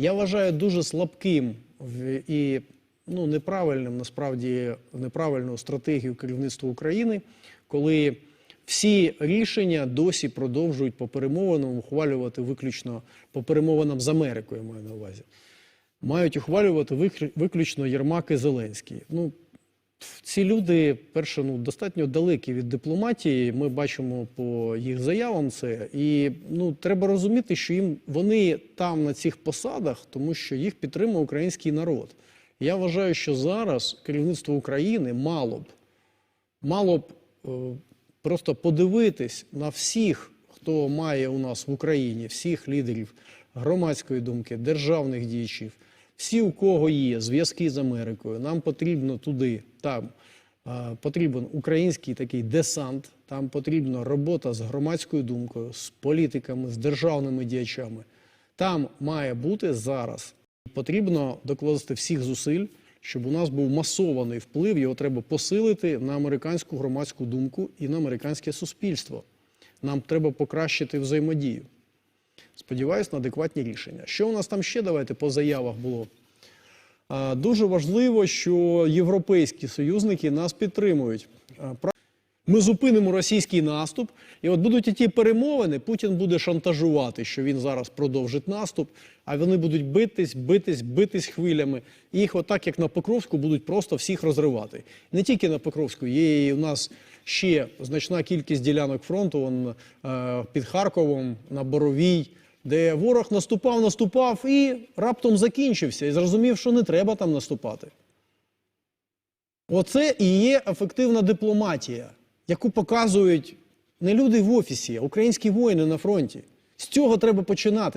Я вважаю дуже слабким і ну, неправильним, насправді, неправильну стратегію керівництва України, коли всі рішення досі продовжують по перемовинам ухвалювати виключно по перемовинам з Америкою, маю на увазі. Мають ухвалювати виклю- виключно Єрмак і Зеленський. Ну, ці люди, перше, ну достатньо далекі від дипломатії. Ми бачимо по їх заявам це. І ну треба розуміти, що їм вони там на цих посадах, тому що їх підтримує український народ. Я вважаю, що зараз керівництво України мало б мало б е, просто подивитись на всіх, хто має у нас в Україні, всіх лідерів громадської думки, державних діячів, всі, у кого є зв'язки з Америкою, нам потрібно туди, там потрібен український такий десант, там потрібна робота з громадською думкою, з політиками, з державними діячами. Там має бути зараз Потрібно докласти всіх зусиль, щоб у нас був масований вплив. Його треба посилити на американську громадську думку і на американське суспільство. Нам треба покращити взаємодію. Сподіваюсь на адекватні рішення. Що у нас там ще давайте по заявах було? Дуже важливо, що європейські союзники нас підтримують. Ми зупинимо російський наступ, і от будуть і ті перемовини. Путін буде шантажувати, що він зараз продовжить наступ, а вони будуть битись, битись, битись хвилями. І їх, отак як на Покровську, будуть просто всіх розривати. Не тільки на Покровську, є і у нас ще значна кількість ділянок фронту он, е, під Харковом, на Боровій, де ворог наступав, наступав і раптом закінчився, і зрозумів, що не треба там наступати. Оце і є ефективна дипломатія, яку показують не люди в офісі, а українські воїни на фронті. З цього треба починати.